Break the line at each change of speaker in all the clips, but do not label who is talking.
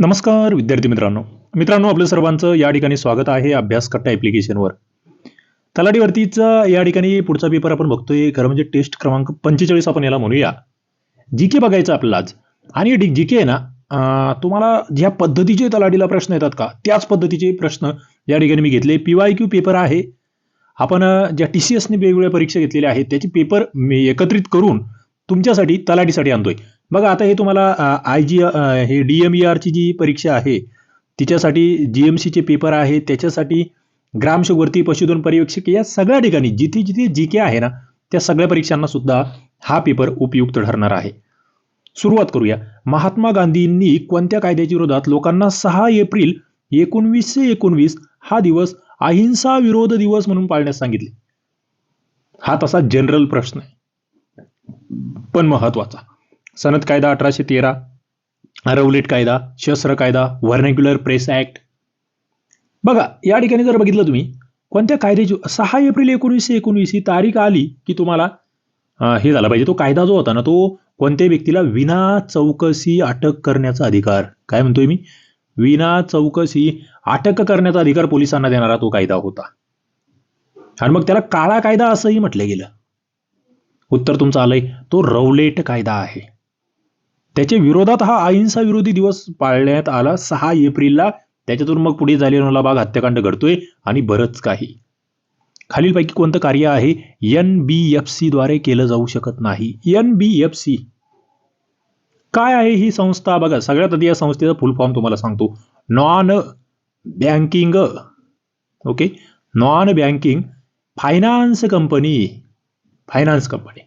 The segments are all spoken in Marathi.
नमस्कार विद्यार्थी मित्रांनो. मित्रांनो आपलं सर्वांचं या ठिकाणी स्वागत आहे अभ्यास कट्टा ॲप्लिकेशनवर तलाठीवरतीचा या ठिकाणी पुढचा पेपर आपण बघतोय. खरं म्हणजे टेस्ट क्रमांक पंचेचाळीस आपण याला म्हणूया. जी के बघायचं आपल्याला आज. आणि जी के आहे ना तुम्हाला ज्या पद्धतीचे तलाठीला प्रश्न येतात का त्याच पद्धतीचे प्रश्न या ठिकाणी मी घेतले. पी वाय क्यू पेपर आहे. आपण ज्या टी सी एसने वेगवेगळ्या परीक्षा घेतलेल्या आहेत त्याचे पेपर मी एकत्रित करून तुमच्यासाठी तलाठीसाठी आणतोय. बघा आता हे तुम्हाला आय जी हे डी एम ई आरची जी परीक्षा आहे तिच्यासाठी जी एम सीचे पेपर आहे त्याच्यासाठी ग्रामशोभवरती पशुधन पर्यवेक्षक या सगळ्या ठिकाणी जिथे जिथे जी के आहे ना त्या सगळ्या परीक्षांना सुद्धा हा पेपर उपयुक्त ठरणार आहे. सुरुवात करूया. महात्मा गांधींनी कोणत्या कायद्याच्या विरोधात लोकांना सहा एप्रिल एकोणवीसशे एकोणवीस हा दिवस अहिंसा विरोध दिवस म्हणून पाळण्यास सांगितले. हा तसा जनरल प्रश्न आहे. पण महत्त्वाचा. सनद कायदा अठराशे तेरा रवलेट कायदा शस्त्र कायदा व्हर्नेक्युलर प्रेस ऍक्ट. बघा या ठिकाणी जर बघितलं तुम्ही कोणत्या कायद्याची सहा एप्रिल एकोणीसशे एकोणवीस ही तारीख आली की तुम्हाला हे झालं पाहिजे. तो कायदा जो होता ना तो कोणत्याही व्यक्तीला विना चौकशी अटक करण्याचा अधिकार काय म्हणतोय मी? विना चौकशी अटक करण्याचा अधिकार पोलिसांना देणारा तो कायदा होता. आणि मग त्याला काळा कायदा असंही म्हटलं गेलं. उत्तर तुमचं आलंय तो रवलेट कायदा आहे. त्याच्या विरोधात हा अहिंसा विरोधी दिवस पाळण्यात आला. सहा एप्रिलला त्याच्यातून मग पुढे झालेला भाग हत्याकांड घडतोय आणि बरंच काही. खालीलपैकी कोणतं कार्य आहे? एन बी एफ सी द्वारे केलं जाऊ शकत नाही. एन बी एफ सी काय आहे ही संस्था? बघा सगळ्यात आधी या संस्थेचा फुल फॉर्म तुम्हाला सांगतो. Non banking okay? Non banking finance company finance company.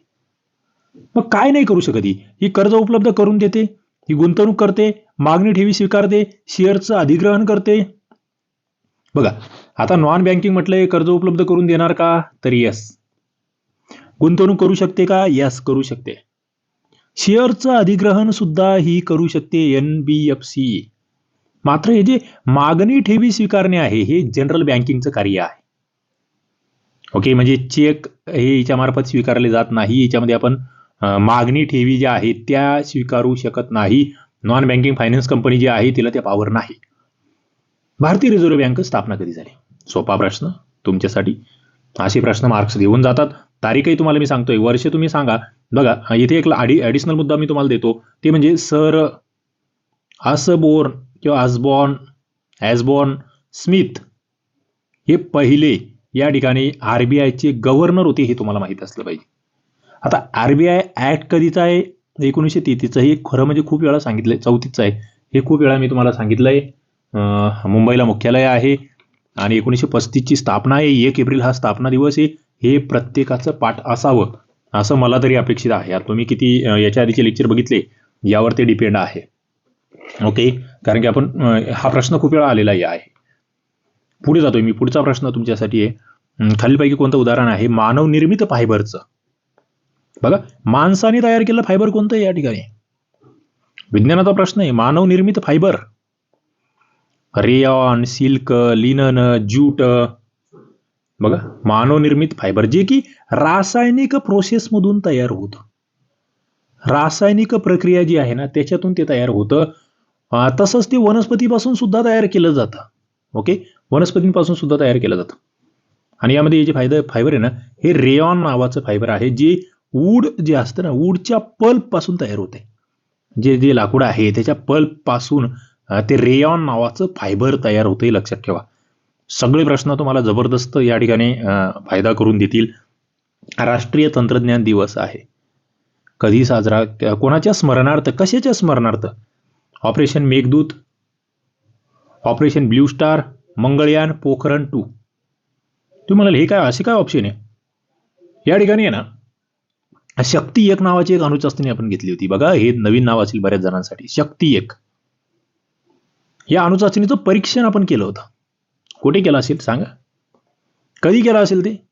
मग काय नाही करू शकत ही? ही कर्ज उपलब्ध करून देते ही गुंतवणूक करते मागणी ठेवी स्वीकारते शेअरचं अधिग्रहण करते. बघा आता नॉन बँकिंग म्हटलंय कर्ज उपलब्ध करून देणार का? तर यस गुंतवणूक करू शकते का? यस करू शकते. शेअरचं अधिग्रहण सुद्धा ही करू शकते एन बी एफ सी मात्र हे जे मागणी ठेवी स्वीकारणे आहे हे जनरल बँकिंगचं कार्य आहे. ओके म्हणजे चेक हे याच्यामार्फत स्वीकारले जात नाही याच्यामध्ये आपण मागणी ठेवी ज्या आहेत त्या स्वीकारू शकत नाही. नॉन बँकिंग फायनान्स कंपनी जी आहे तिला त्या पावर नाही. भारतीय रिझर्व्ह बँक स्थापना कधी झाली? सोपा प्रश्न तुमच्यासाठी. असे प्रश्न मार्क्स देऊन जातात. तारीखही तुम्हाला मी सांगतोय. वर्ष तुम्ही सांगा. बघा इथे एक ॲडि ॲडिशनल मुद्दा मी तुम्हाला देतो. ते म्हणजे सर असबोर्न किंवा आसबॉर्न ॲजबॉर्न स्मिथ हे पहिले या ठिकाणी आर बी आयचे गव्हर्नर होते हे तुम्हाला माहीत असलं पाहिजे. आता आर बी आय ॲक्ट कधीचा आहे? एकोणीसशे तेहतीसचं हे खरं म्हणजे खूप वेळा सांगितलंय चौतीसचं आहे. हे खूप वेळा मी तुम्हाला सांगितलंय. आहे मुंबईला मुख्यालय आहे आणि एकोणीसशे पस्तीसची स्थापना आहे. एक एप्रिल हा स्थापना दिवस आहे. हे प्रत्येकाचं पाठ असावं असं मला तरी अपेक्षित आहे. आता तुम्ही किती याच्या आधीचे लेक्चर बघितले यावर ते डिपेंड आहे. ओके कारण की आपण हा प्रश्न खूप वेळा आलेला आहे. पुढे जातोय मी. पुढचा प्रश्न तुमच्यासाठी आहे. खालीलपैकी कोणतं उदाहरण आहे? मानव निर्मित फायबरचं. बघा माणसाने तयार केलेलं फायबर कोणतं आहे या ठिकाणी? विज्ञानाचा प्रश्न आहे मानव निर्मित fibre rayon silk linen jute बघा मानव निर्मित फायबर जे की रासायनिक प्रोसेसमधून तयार होतं. रासायनिक प्रक्रिया जी आहे ना त्याच्यातून ते तयार होतं. तसंच ते वनस्पतीपासून सुद्धा तयार केलं जातं. ओके? वनस्पतींपासून सुद्धा तयार केलं जातं. आणि यामध्ये हे जे फायदा फायबर आहे ना हे रेयॉन नावाचं फायबर आहे जे वूड जे असतं ना वूडच्या पल्पपासून तयार होते. जे जे लाकूड आहे त्याच्या पल्पपासून ते रेयॉन नावाचं फायबर तयार होतं लक्षात ठेवा. सगळे प्रश्न तुम्हाला जबरदस्त या ठिकाणी फायदा करून देतील. राष्ट्रीय तंत्रज्ञान दिवस आहे. कधी साजरा कोणाच्या स्मरणार्थ कशाच्या स्मरणार्थ? Operation Meghdoot operation blue star Mangalyaan Pokhran two. तुम्ही म्हणाल हे काय असे काय ऑप्शन आहे? या ठिकाणी आहे ना शक्ती एक नावाची एक अणुचाचणी आपण घेतली होती. बघा हे नवीन नाव असेल बऱ्याच जणांसाठी. शक्ती एक. या अणुचाचणीचं परीक्षण आपण केलं होतं. कुठे केलं असेल सांगा? कधी केलं असेल ते?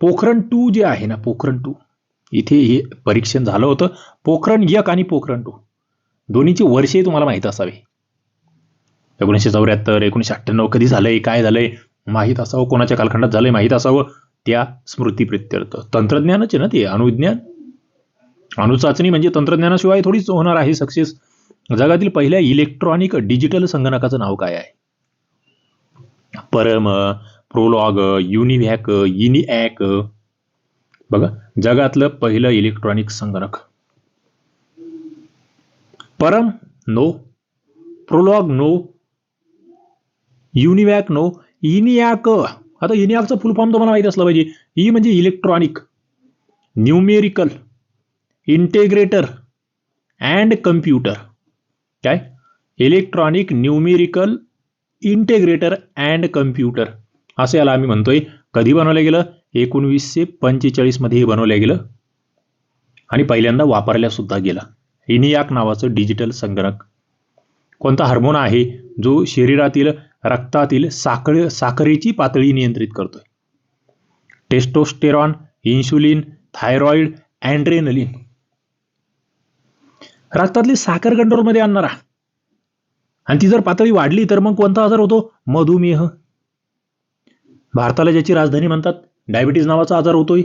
पोखरण टू जे आहे ना पोखरण टू. इथे हे परीक्षण झालं होतं. पोखरण एक आणि पोखरण टू. दोन्हीची वर्षे तुम्हाला माहीत असावे. एकोणीसशे चौऱ्याहत्तर एकोणीसशे अठ्ठ्याण्णव कधी झालंय काय झालंय? माहीत असावं? कोणाच्या कालखंडात झालंय? माहीत असावं? त्या स्मृतीप्रित्यर्थ तंत्रज्ञानच आहे ना ते अणुज्ञान अणुचाचणी म्हणजे तंत्रज्ञानाशिवाय थोडीच होणार आहे सक्सेस जगातील पहिल्या इलेक्ट्रॉनिक डिजिटल संगणकाचं नाव काय आहे? परम प्रोलॉग युनिव्हॅक युनिॲक बघा जगातलं पहिलं इलेक्ट्रॉनिक संगणक. Param no prolog no UNIVAC no ENIAC आता इनियाकचा फुल फॉर्म तुम्हाला माहिती असलं पाहिजे. ई म्हणजे electronic numerical integrator and computer काय? Electronic numerical integrator and computer असं याला आम्ही म्हणतोय. कधी बनवलं गेलं? एकोणवीसशे पंचेचाळीसमध्ये हे बनवलं गेलं. आणि पहिल्यांदा वापरल्या सुद्धा गेला. इनियाक नावाचं डिजिटल संगणक. कोणता हार्मोन आहे? जो शरीरातील रक्तातील साखर साखरेची पातळी नियंत्रित करतोय. टेस्टोस्टेरॉन इन्शुलिन थायरॉइड अँड्रेनलिन रक्तातली साखर कंट्रोलमध्ये आणणारा आणि ती जर पातळी वाढली तर मग कोणता आजार होतो? मधुमेह. भारताला ज्याची राजधानी म्हणतात डायबिटीज नावाचा आजार होतोय.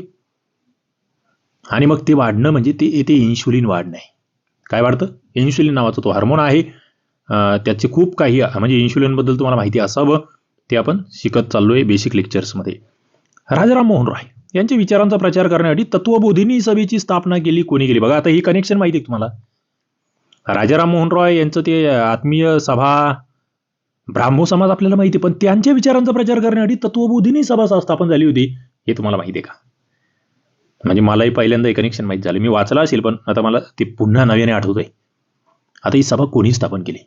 आणि मग ते वाढणं म्हणजे ते येते इन्शुलिन वाढणं आहे. काय वाढतं? इन्शुलिन नावाचा तो हार्मोन आहे. त्याचे खूप काही म्हणजे इन्शुलिनबद्दल तुम्हाला माहिती असावं ते आपण शिकत चाललोय बेसिक लेक्चर्समध्ये राजाराम मोहन रॉय यांच्या विचारांचा प्रचार करण्यासाठी तत्वबोधिनी सभेची स्थापना केली कोणी केली? बघा आता ही कनेक्शन माहिती आहे तुम्हाला? राजाराम मोहन रॉय यांचं ते आत्मीय सभा ब्राह्मो समाज आपल्याला माहिती आहे, पण त्यांच्या विचारांचा प्रचार करण्यासाठी तत्वबोधिनी सभा स्थापन झाली होती हे तुम्हाला माहिती आहे का? म्हणजे मलाही पहिल्यांदा हे कनेक्शन माहीत झालं. मी वाचला असेल पण आता मला ते पुन्हा नव्याने आठवतंय. आता ही सभा कोणी स्थापन केली?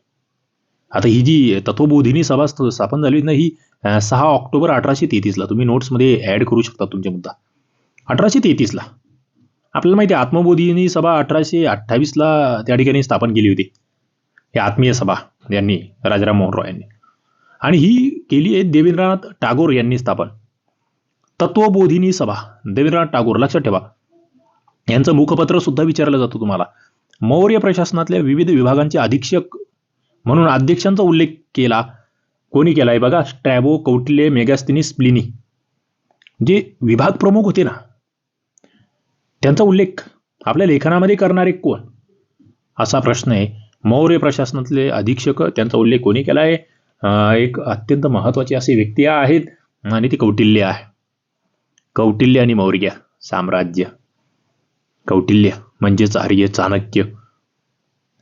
आता ही जी तत्वबोधिनी सभा स्थापन झाली होती ना ही सहा ऑक्टोबर अठराशे तेहतीसला. तुम्ही नोट्समध्ये ॲड करू शकता तुमचे मुद्दा. अठराशे तेहतीसला. आपल्याला माहिती आहे आत्मबोधिनी सभा अठराशे अठ्ठावीसला त्या ठिकाणी स्थापन केली होती. ही आत्मीय सभा यांनी राजाराम मोहन रॉय यांनी. आणि ही केली आहे देवेंद्रनाथ टागोर यांनी स्थापन. तत्वबोधिनी सभा. देवेंद्रनाथ टागोर लक्षात ठेवा. यांचं मुखपत्र सुद्धा विचारलं जातं तुम्हाला. मौर्य प्रशासनातल्या विविध विभागांचे अधीक्षक म्हणून अध्यक्षांचा उल्लेख केला कोणी केला? आहे बघा स्ट्रॅबो कौटिल्य मेगास्तिनी स्प्लिनी जे विभाग प्रमुख होते ना त्यांचा उल्लेख आपल्या लेखनामध्ये करणारे कोण? असा प्रश्न आहे. मौर्य प्रशासनातले अधीक्षक त्यांचा उल्लेख कोणी केला आहे? एक अत्यंत महत्त्वाची असे व्यक्ती आहेत आणि ती कौटिल्य आहे. कौटिल्य आणि मौर्य साम्राज्य. कौटिल्य म्हणजेच आर्य चाणक्य.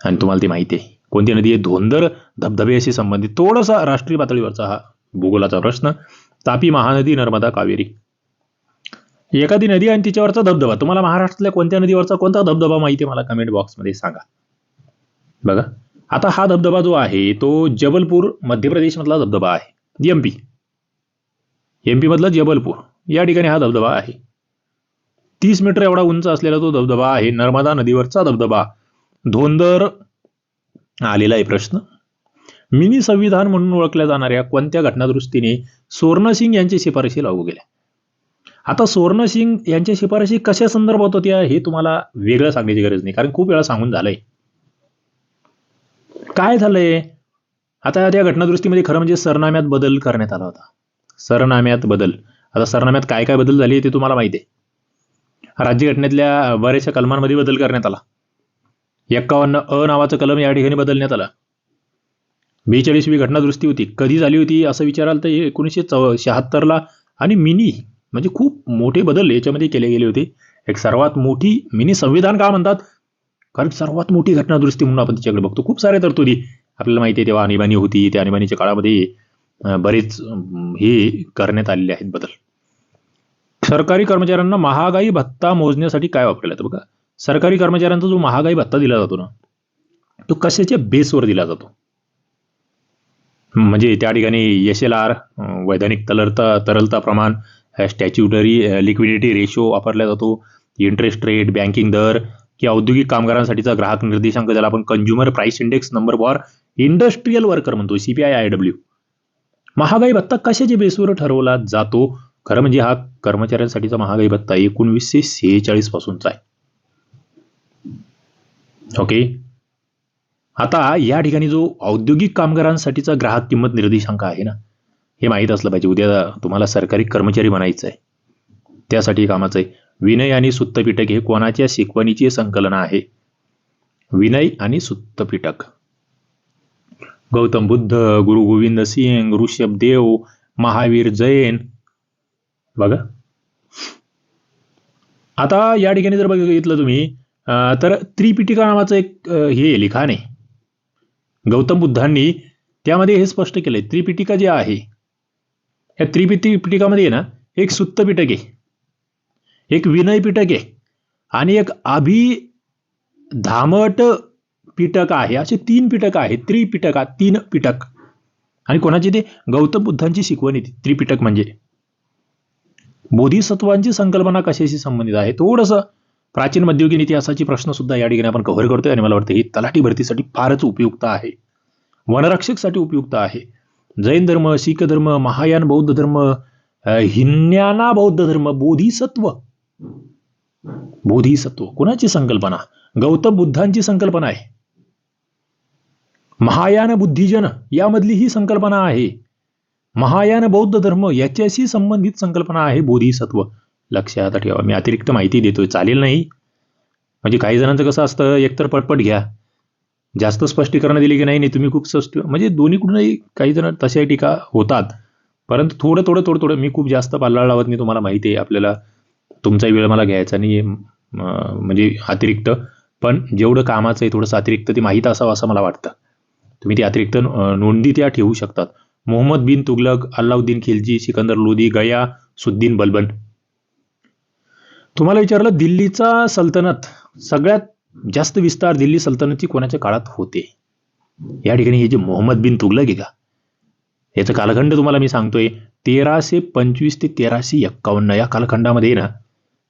आणि तुम्हाला ते माहिती आहे. कोणती नदी आहे? धोंदर. धबधब्याशी संबंधित थोडासा राष्ट्रीय पातळीवरचा हा भूगोलाचा प्रश्न. तापी महानदी नर्मदा कावेरी. एखादी नदी आणि तिच्यावरचा धबधबा. तुम्हाला महाराष्ट्रातल्या कोणत्या नदीवरचा कोणता धबधबा माहिती आहे? मला कमेंट बॉक्समध्ये सांगा. बघा. आता हा धबधबा जो आहे तो जबलपूर मध्य प्रदेशमधला धबधबा आहे. M P M Jabalpur. या ठिकाणी हा धबधबा आहे. तीस मीटर एवढा उंच असलेला तो धबधबा आहे. नर्मदा नदीवरचा धबधबा. धोंदर आलेला आहे प्रश्न. मिनी संविधान म्हणून ओळखल्या जाणाऱ्या कोणत्या घटनादुरुस्तीने सुवर्णसिंग यांची शिफारशी लागू केल्या? आता सुवर्णसिंग यांच्या शिफारशी कशा संदर्भात होत्या हे तुम्हाला वेगळं सांगण्याची गरज नाही कारण खूप वेळा सांगून झालंय. काय झालंय? आता त्या घटनादुरुस्तीमध्ये खरं म्हणजे सरनाम्यात बदल करण्यात आला होता. सरनाम्यात बदल. आता सरनाम्यात काय काय बदल झाले ते तुम्हाला माहिती आहे. राज्यघटनेतल्या बऱ्याचशा कलमांमध्ये बदल करण्यात आला. एक्कावन्न अ नावाचं कलम या ठिकाणी बदलण्यात आला. बेचाळीसवी घटनादुरुस्ती होती. कधी झाली होती असं विचाराल तर एकोणीसशे चौ शहात्तरला आणि मिनी म्हणजे खूप मोठे बदल याच्यामध्ये केले गेले होते. एक सर्वात मोठी मिनी संविधान का म्हणतात? कारण सर्वात मोठी घटनादुरुस्ती म्हणून आपण तिच्याकडे बघतो. खूप साऱ्या तरतुदी आपल्याला माहिती आहे. तेव्हा आणीबाणी होती. त्या आणीबाणीच्या काळामध्ये बरेच हे करण्यात आलेले आहेत बदल. सरकारी कर्मचाऱ्यांना महागाई भत्ता मोजण्यासाठी काय वापरलं जातं बघा? सरकारी कर्मचाऱ्यांचा जो महागाई भत्ता दिला जातो ना तो कशाच्या बेसवर दिला जातो? म्हणजे त्या ठिकाणी एस एल आर वैधानिक तरलता तरलता प्रमाण स्टॅच्युटरी लिक्विडिटी रेशो वापरला जातो इंटरेस्ट रेट बँकिंग दर किंवा औद्योगिक कामगारांसाठीचा ग्राहक निर्देशांक ज्याला आपण consumer price index number for industrial worker म्हणतो सीपीआय आय डब्ल्यू महागाई भत्ता कशाच्या बेसवर ठरवला जातो? खरं म्हणजे हा कर्मचाऱ्यांसाठीचा महागाई भत्ता एकोणवीसशे सेहेचाळीस पासूनचा आहे. ओके आता या ठिकाणी जो औद्योगिक कामगारांसाठीचा ग्राहक किंमत निर्देशांक आहे ना हे माहीत असलं पाहिजे. उद्या तुम्हाला सरकारी कर्मचारी बनायचं आहे. त्यासाठी कामाचं आहे. विनय आणि सुत्तपिटक हे कोणाच्या शिकवणीचे संकलन आहे? विनय आणि सुत्तपिटक गौतम बुद्ध गुरु गोविंद सिंग ऋषभ देव महावीर जैन. बघा. आता या ठिकाणी जर बघितलं तुम्ही तर त्रिपिटिका नावाचं एक हे लिखाण आहे. गौतम बुद्धांनी त्यामध्ये हे स्पष्ट केलंय. त्रिपिटिका जे आहे या त्रिपिटी पिटिकामध्ये ना एक सुत्त पिटक आहे. एक विनय पिटक आहे. आणि एक अभिधामट पिटक आहे. असे तीन पिटक आहेत. त्रिपिटका तीन पिटक. आणि कोणाची ते? गौतम बुद्धांची शिकवण येते. त्रिपिटक म्हणजे. बोधिसत्वांची संकल्पना कशाशी संबंधित आहे? थोडंसं प्राचीन मध्ययुगीन इतिहासाची प्रश्न सुद्धा या ठिकाणी आपण कव्हर करतोय आणि मला वाटतं ही तलाठी भरतीसाठी फारच उपयुक्त आहे. वनरक्षकसाठी उपयुक्त आहे. जैन धर्म शीख धर्म महायान बौद्ध धर्म हिन्याना बौद्ध धर्म बोधिसत्व. बोधिसत्व. कुणाची संकल्पना? गौतम बुद्धांची संकल्पना आहे. महायान बुद्धिजन यामधली ही संकल्पना आहे. महायान बौद्ध धर्म याच्याशी संबंधित संकल्पना आहे बोधिसत्व. लक्षात ठेवा. मी अतिरिक्त माहिती देतोय. चालेल नाही? म्हणजे काही जणांचं कसं असतं एकतर पटपट घ्या. जास्त स्पष्टीकरण दिली की नाही नाही तुम्ही खूप स्पष्ट म्हणजे दोन्हीकडूनही काही जण तशा टीका होतात. परंतु थोडं थोडं थोडं थोडं मी खूप जास्त पाल्ला लावत नाही तुम्हाला माहिती आहे. आपल्याला तुमचा वेळ मला घ्यायचा नाही म्हणजे अतिरिक्त. पण जेवढं कामाचं आहे थोडंसं अतिरिक्त ते माहीत असावं असं मला वाटतं. तुम्ही ती अतिरिक्त नोंदी त्या ठेवू शकतात. मोहम्मद बिन तुगलक अल्लाउद्दीन खिलजी सिकंदर लोधी गया सुद्दीन बलबन. तुम्हाला विचारलं दिल्लीचा सल्तनत सगळ्यात जास्त विस्तार दिल्ली सल्तनतची कोणाच्या काळात होते? या ठिकाणी हे जे मोहम्मद बिन तुगलक आहे का? याचा कालखंड तुम्हाला मी सांगतोय तेराशे पंचवीस ते तेराशे एक्कावन्न या कालखंडामध्ये ना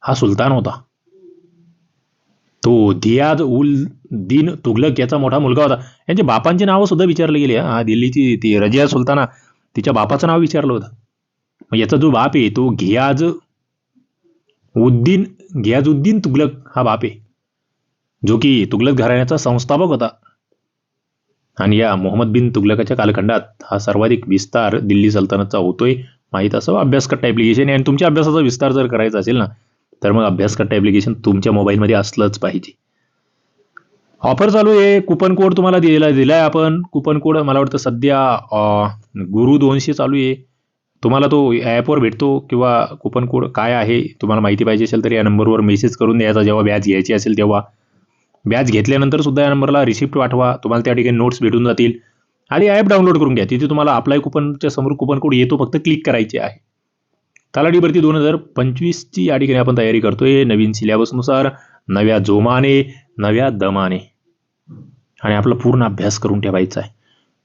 हा सुलतान होता. तो दियाज उल दिन तुगलक याचा मोठा मुलगा होता. यांच्या बापांची नावं सुद्धा विचारले गेले हा दिल्लीची ती रजिया सुलताना तिच्या बापाचं नाव विचारलं होतं. मग याचा जो बाप आहे तो घियाज उद्दीन घियाजुद्दीन तुगलक हा बाप आहे. जो की तुगलक घराण्याचा संस्थापक होता. आणि या मोहम्मद बिन तुगलकाच्या कालखंडात हा सर्वाधिक विस्तार दिल्ली सल्तनतचा होतोय. माहीत असं अभ्यासकट्टा ॲप्लिकेशन आहे आणि तुमच्या अभ्यासाचा विस्तार जर करायचा असेल ना तर मग अभ्यासकट्टा ॲप्लिकेशन तुमच्या मोबाईलमध्ये असलंच पाहिजे. ऑफर चालू आहे. कुपन कोड तुम्हाला दिला दिलाय आपण. कुपन कोड मला वाटतं सध्या गुरु दोनशे चालू आहे. तुम्हाला तो ॲपवर भेटतो किंवा कुपन कोड काय आहे तुम्हाला माहिती पाहिजे असेल तर या नंबरवर मेसेज करून द्यायचा जेव्हा व्याज घ्यायची असेल तेव्हा. व्याज घेतल्यानंतर सुद्धा या नंबरला रिसिप्ट पाठवा. तुम्हाला त्या ठिकाणी नोट्स भेटून जातील. आणि ॲप डाउनलोड करून घ्या. तिथे तुम्हाला अप्लाय कुपनच्या समोर कुपन कोड येतो फक्त क्लिक करायचे आहे. तलाठी भरती दोन हजार पंचवीसची या ठिकाणी आपण तयारी करतोय. नवीन सिलेबसनुसार नव्या जोमाने नव्या दमाने. आणि आपला पूर्ण अभ्यास करून ठेवायचा आहे.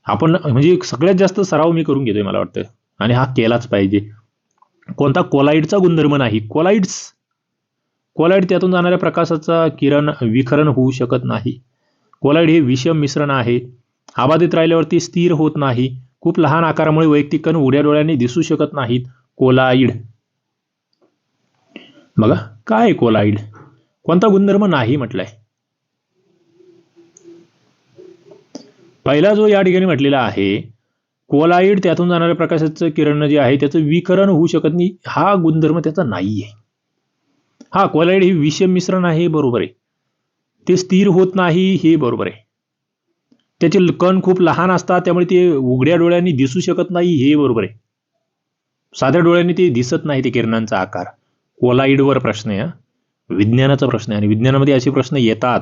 आपण म्हणजे सगळ्यात जास्त सराव मी करून घेतोय मला वाटतं. आणि हा केलाच पाहिजे. कोणता? कोलाईडचा गुणधर्म नाही. कोलाईड्स कोलाईड त्यातून जाणाऱ्या प्रकाशाचा किरण विखरण होऊ शकत नाही. कोलाईड हे विषम मिश्रण आहे. आबाधित राहिल्यावरती स्थिर होत नाही. खूप लहान आकारामुळे वैयक्तिक कण उड्या डोळ्यांनी दिसू शकत नाहीत. कोलाईड. बघा काय कोलाईड? कोणता गुणधर्म नाही म्हटलाय? पहिला जो या ठिकाणी म्हटलेला आहे कोलाईड त्यातून जाणाऱ्या प्रकाशाचं किरण जे आहे त्याचं विकरण होऊ शकत नाही. हा गुणधर्म त्याचा नाही आहे हा कोलाईड हे विषम मिश्रण आहे हे बरोबर आहे. ते स्थिर होत नाही हे बरोबर आहे. त्याचे कण खूप लहान असतात त्यामुळे ते उघड्या डोळ्यांनी दिसू शकत नाही हे बरोबर आहे. साध्या डोळ्यांनी ते दिसत नाही ते किरणांचा आकार. कोलाईडवर प्रश्न आहे विज्ञानाचा प्रश्न आहे. आणि विज्ञानामध्ये असे प्रश्न येतात.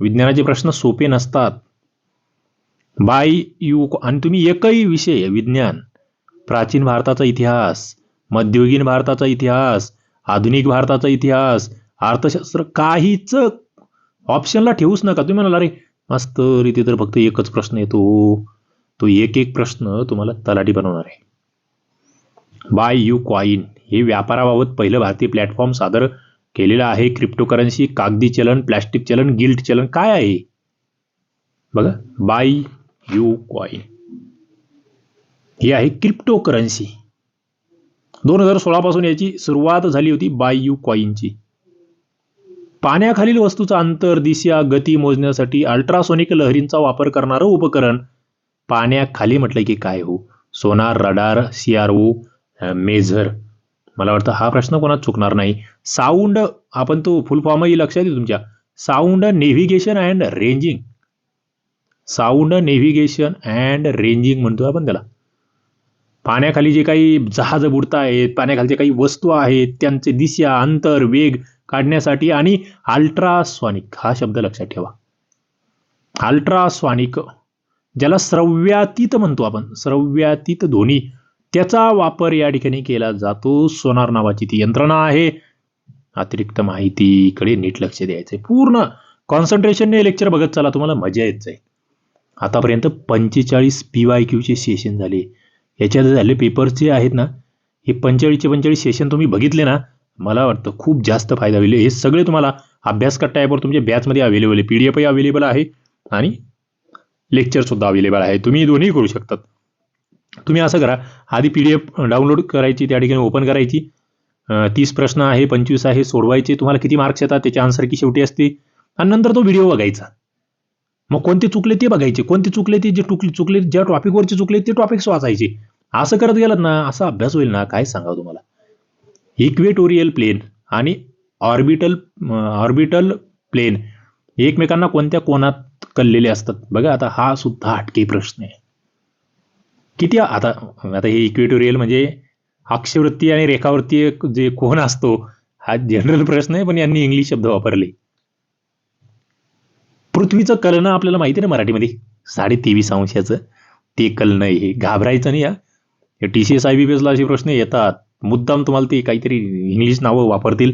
विज्ञानाचे प्रश्न सोपे नसतात. बाय यू आणि तुम्ही एकही विषय विज्ञान प्राचीन भारताचा इतिहास मध्ययुगीन भारताचा इतिहास आधुनिक भारताचा इतिहास अर्थशास्त्र काहीच ऑप्शनला ठेवूच नका. तुम्ही म्हणाला रे मस्त रीती तर फक्त एकच प्रश्न येतो. तो एक एक प्रश्न तुम्हाला तलाठी बनवणार आहे. बाय यू कॉईन हे व्यापाराबाबत पहिलं भारतीय प्लॅटफॉर्म सादर केलेलं आहे. क्रिप्टोकरन्सी कागदी चलन प्लॅस्टिक चलन गिल्ट चलन काय आहे? बघा बाय यू कॉईन ही आहे क्रिप्टोकरन्सी दोन हजार सोळापासून याची सुरुवात झाली होती बाय यू कॉईनची पाण्याखालील वस्तूचा अंतर दिशा गती मोजण्यासाठी अल्ट्रासोनिक लहरींचा वापर करणारं उपकरण पाण्याखाली म्हटलं की काय हो? Sonar radar C R O measure. मला वाटतं हा प्रश्न कोणात चुकणार नाही. साऊंड आपण तो फुल फॉर्मही लक्षात येईल तुमच्या. Sound navigation and ranging. Sound navigation and ranging म्हणतो आपण त्याला. पाण्याखाली जे काही जहाज बुडत आहेत पाण्याखालचे काही वस्तू आहेत त्यांचे दिशा अंतर वेग काढण्यासाठी आणि अल्ट्रासॉनिक हा शब्द लक्षात ठेवा. अल्ट्रासॉनिक ज्याला श्रव्यातीत म्हणतो आपण श्रव्यातीत ध्वनी त्याचा वापर या ठिकाणी केला जातो. सोनार नावाची ती यंत्रणा आहे. अतिरिक्त माहितीकडे नीट लक्ष द्यायचं पूर्ण कॉन्सन्ट्रेशनने लेक्चर बघत चला तुम्हाला मजा येत जाईल. आतापर्यंत पंचेचाळीस पी वाय क्यूचे सेशन झाले. याच्यात झाले पेपर्स जे आहेत ना हे पंचेचाळीसचे पंचेचाळीस सेशन तुम्ही बघितले ना मला वाटतं खूप जास्त फायदा होईल. हे सगळे तुम्हाला अभ्यास कट्टा ॲपवर तुमच्या बॅचमध्ये अवेलेबल आहे. पी डी एफही अवेलेबल आहे आणि लेक्चरसुद्धा अवेलेबल आहे. तुम्ही दोन्ही करू शकतात. तुम्ही असं करा आधी पी डी एफ डाउनलोड करायची त्या ठिकाणी ओपन करायची. तीस प्रश्न आहे पंचवीस आहे सोडवायचे. तुम्हाला किती मार्क्स येतात त्याची आन्सर की शेवटी असते. आणि नंतर तो व्हिडिओ बघायचा. मग कोणते चुकले ते बघायचे. कोणते चुकले ते जे टुकले चुकले ज्या टॉपिकवरचे चुकले ते टॉपिक्स वाचायचे. असं करत गेलात ना असा अभ्यास होईल ना काय सांगा तुम्हाला? इक्वेटोरियल प्लेन आणि ऑर्बिटल ऑर्बिटल प्लेन एकमेकांना कोणत्या कोणात कललेले असतात? बघा आता हा सुद्धा हटके प्रश्न आहे. किती आता आता हे इक्वेटोरियल म्हणजे अक्षवृत्ती आणि रेखावृत्ती जे कोण असतो हा जनरल प्रश्न आहे पण यांनी इंग्लिश शब्द वापरले. पृथ्वीचं कलनं आपल्याला माहिती आहे ना मराठीमध्ये? साडे तेवीस अंशाचं. ते कलनं आहे. हे घाबरायचं नाही या T C S I B P एसला असे प्रश्न येतात. मुद्दाम तुम्हाला ते काहीतरी इंग्लिश नावं वापरतील.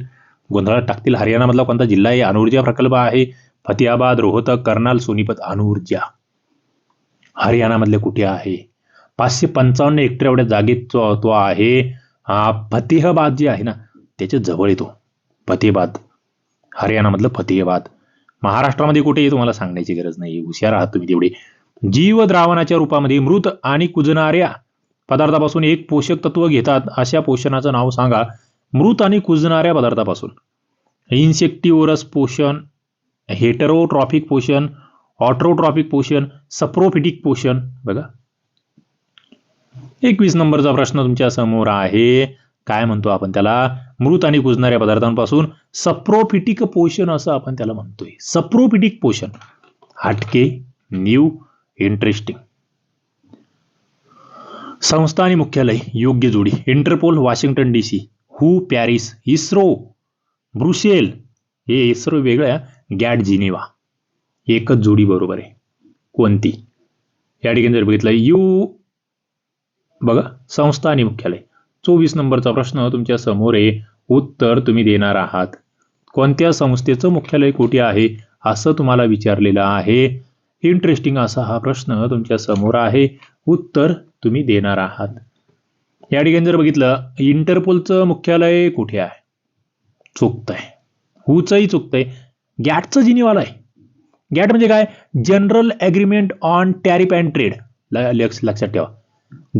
गोंधळात टाकतील. हरियाणामधला कोणता जिल्हा आहे? अनुर्जा प्रकल्प आहे. फतेहाबाद रोहतक कर्नाल सोनीपत अणुऊर्जा हरियाणामधले कुठे आहे? पाचशे पंचावन्न हेक्टर एवढ्या जागेत जो तो आहे. हा जे आहे ना त्याच्याजवळ येतो फतेहबाद. हरियाणामधलं फतेहबाद. महाराष्ट्रामध्ये कुठे तुम्हाला सांगण्याची गरज नाही. हुशार आहात तुम्ही तेवढे. जीव द्रावणाच्या रूपामध्ये मृत आणि कुजणाऱ्या पदार्थापासून एक पोषक तत्व घेतात. अशा पोषणाचं नाव सांगा. मृत आणि कुजणाऱ्या पदार्थापासून. इन्सेक्टिव्हरस पोषण हेटरोट्रॉफिक पोषण ऑट्रोट्रॉफिक पोषण सप्रोफिटिक पोषण. बघा. एकवीस नंबरचा प्रश्न तुमच्यासमोर आहे. काय म्हणतो आपण त्याला? मृत आणि कुजणाऱ्या पदार्थांपासून सप्रोपिटिक पोषण असं आपण त्याला म्हणतोय. सप्रोपिटिक पोषण. हटके न्यू इंटरेस्टिंग संस्था आणि मुख्यालय योग्य जोडी. Interpol Washington D C who Paris ISRO Brussels हे इस्रो वेगळं गॅट जिनेवा एकच जोडी बरोबर आहे. कोणती? या ठिकाणी जर बघितलं यू बघा संस्था आणि मुख्यालय. चोवीस नंबरचा प्रश्न तुमच्यासमोर आहे. उत्तर तुम्ही देणार आहात. कोणत्या संस्थेचं मुख्यालय कुठे आहे? असं तुम्हाला विचारलेलं आहे. इंटरेस्टिंग असा हा प्रश्न तुमच्यासमोर आहे. उत्तर तुम्ही देणार आहात. या ठिकाणी जर बघितलं इंटरपोलचं मुख्यालय कुठे आहे? चुकतंय. हुचंही चुकतंय? गॅटचं जिनिवाला आहे. गॅट म्हणजे काय? General agreement on tariff and trade लक्ष लक्षात ठेवा.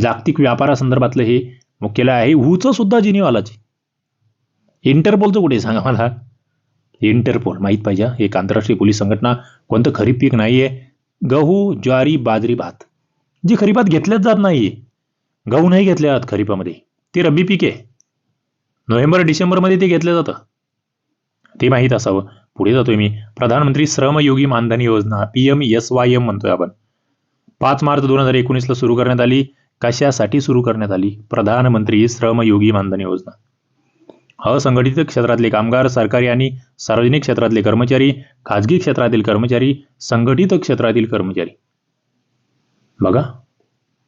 जागतिक व्यापारासंदर्भातलं हे मुख्यालय आहे. हूचं सुद्धा जिनिवालाच. इंटरपोलचं कुठे सांगा मला. इंटरपोल माहीत पाहिजे एक आंतरराष्ट्रीय पोलीस संघटना कोणतं खरीप पीक नाहीये. गहू ज्वारी बाजरी भात. जे खरीपात घेतल्याच जात नाहीये. गहू नाही घेतले जात खरीपामध्ये. ते रब्बी पीक आहे. नोव्हेंबर डिसेंबरमध्ये ते घेतलं जातं. ते माहीत असावं. पुढे जातोय मी. Pradhan Mantri Shram Yogi Maandhan Yojana P M S Y M म्हणतोय आपण. पाच मार्च दोन हजार एकोणीसला सुरू करण्यात आली. कशासाठी सुरू करण्यात आली? प्रधानमंत्री श्रमयोगी मानधन योजना. असंघटित क्षेत्रातले कामगार सरकारी आणि सार्वजनिक क्षेत्रातले कर्मचारी खाजगी क्षेत्रातील कर्मचारी संघटित क्षेत्रातील कर्मचारी. बघा.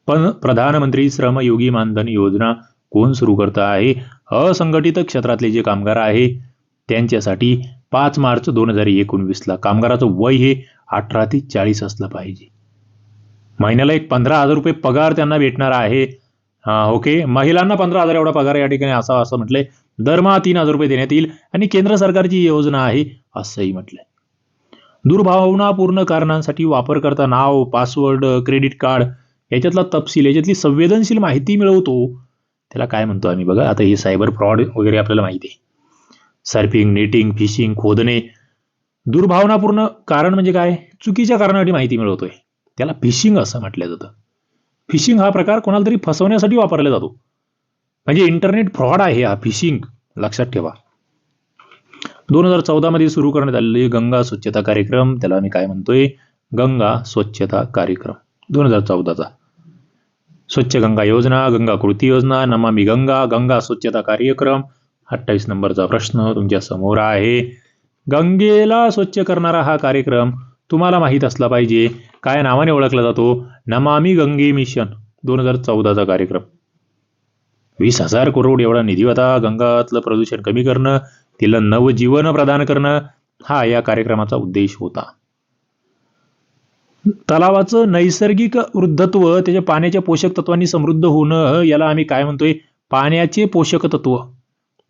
पण प्रधानमंत्री श्रमयोगी मानधन योजना कोण सुरू करत आहे? असंघटित क्षेत्रातले जे कामगार आहे त्यांच्यासाठी पाच मार्च दोन हजार एकोणवीसला कामगाराचं वय हे अठरा ते चाळीस असलं पाहिजे. महिन्याला एक पंधरा हजार रुपये पगार त्यांना भेटणार आहे. हा ओके. महिलांना पंधरा हजार एवढा पगार या ठिकाणी असावा असं म्हटलंय. दरमहा तीन हजार रुपये देण्यात येईल आणि केंद्र सरकारची योजना आहे असंही म्हटलंय. दुर्भावनापूर्ण कारणांसाठी वापरकर्ता नाव पासवर्ड क्रेडिट कार्ड याच्यातला तपशील याच्यातली संवेदनशील माहिती मिळवतो. त्याला काय म्हणतो आम्ही बघा. आता हे सायबर फ्रॉड वगैरे आपल्याला माहिती आहे. सर्फिंग नेटिंग फिशिंग खोदणे. दुर्भावनापूर्ण कारण म्हणजे काय? चुकीच्या कारणासाठी माहिती मिळवतोय. त्याला फिशिंग असं म्हटलं जातं. फिशिंग हा प्रकार कोणाला तरी फसवण्यासाठी वापरला जातो. म्हणजे इंटरनेट फ्रॉड आहे हा फिशिंग लक्षात ठेवा. दोन हजार चौदा मध्ये सुरू करण्यात आलेले गंगा स्वच्छता कार्यक्रम त्याला मी काय म्हणतोय? गंगा स्वच्छता कार्यक्रम. दोन हजार चौदाचा स्वच्छ गंगा योजना गंगा कृती योजना नमामी गंगा गंगा स्वच्छता कार्यक्रम. अठ्ठावीस नंबरचा प्रश्न तुमच्यासमोर आहे. गंगेला स्वच्छ करणारा हा कार्यक्रम तुम्हाला माहीत असला पाहिजे. काय नावाने ओळखला जातो? नमामी गंगे मिशन दोन हजार चौदाचा कार्यक्रम. वीस हजार करोड एवढा निधी होता. गंगातलं प्रदूषण कमी करणं तिला नवजीवन प्रदान करणं हा या कार्यक्रमाचा उद्देश होता. तलावाचं नैसर्गिक वृद्धत्व त्याच्या पाण्याच्या पोषक तत्वांनी समृद्ध होणं याला आम्ही काय म्हणतोय? पाण्याचे पोषक तत्व.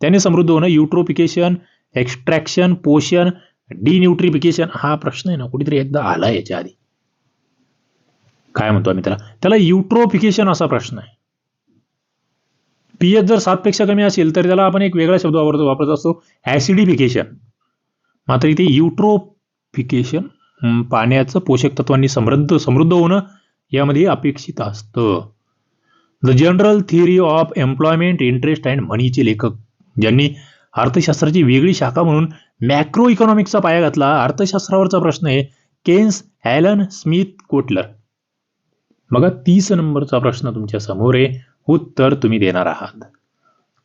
त्याने समृद्ध होणं युट्रोफिकेशन एक्स्ट्रॅक्शन पोषण डिन्यूट्रिफिकेशन हा प्रश्न आहे ना कुठेतरी एकदा आला याच्या आधी. काय म्हणतो आम्ही त्याला? त्याला युट्रोफिकेशन असा प्रश्न आहे. पीएच जर सातपेक्षा कमी असेल तर त्याला आपण एक वेगळा शब्द वापरतो वापरत असतो ऍसिडिफिकेशन मात्र इथे युट्रोफिकेशन पाण्याचं पोषक तत्वांनी समृद्ध समृद्ध होणं यामध्ये अपेक्षित असतं. The general theory of employment interest and मनीचे लेखक ज्यांनी अर्थशास्त्राची वेगळी शाखा म्हणून मॅक्रो इकॉनॉमिक्सचा पाया घातला. अर्थशास्त्रावरचा प्रश्न आहे केन्स ॲलन स्मिथ कोटलर. बघा तीस नंबरचा प्रश्न तुमच्यासमोर आहे. उत्तर तुम्ही देणार आहात.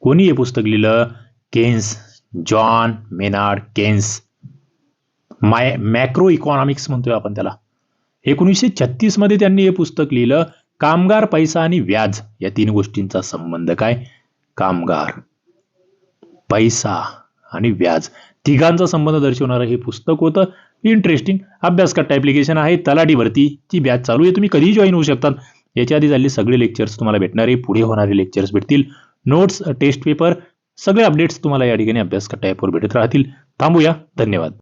कोणी हे पुस्तक लिहिलं? Keynes John Maynard Keynes. My macroeconomics म्हणतोय आपण त्याला. एकोणीसशे छत्तीसमध्ये त्यांनी हे पुस्तक लिहिलं. कामगार पैसा आणि व्याज या तीन गोष्टींचा संबंध काय? कामगार. पैसा आणि व्याज. तिघांचा संबंध दर्शवणारं हे पुस्तक होतं. इंटरेस्टिंग अभ्यासकट्टा ॲप्लिकेशन आहे. तलाठी भरतीची बॅच चालू आहे. तुम्ही कधीही जॉईन होऊ शकतात याच्या आधी झालेले सगळे लेक्चर्स तुम्हाला भेटणार. आहे पुढे होणारे लेक्चर्स भेटतील. नोट्स टेस्ट पेपर सगळे अपडेट्स तुम्हाला या ठिकाणी अभ्यास कट्टा ॲपवर भेटत राहतील. थांबूया. धन्यवाद.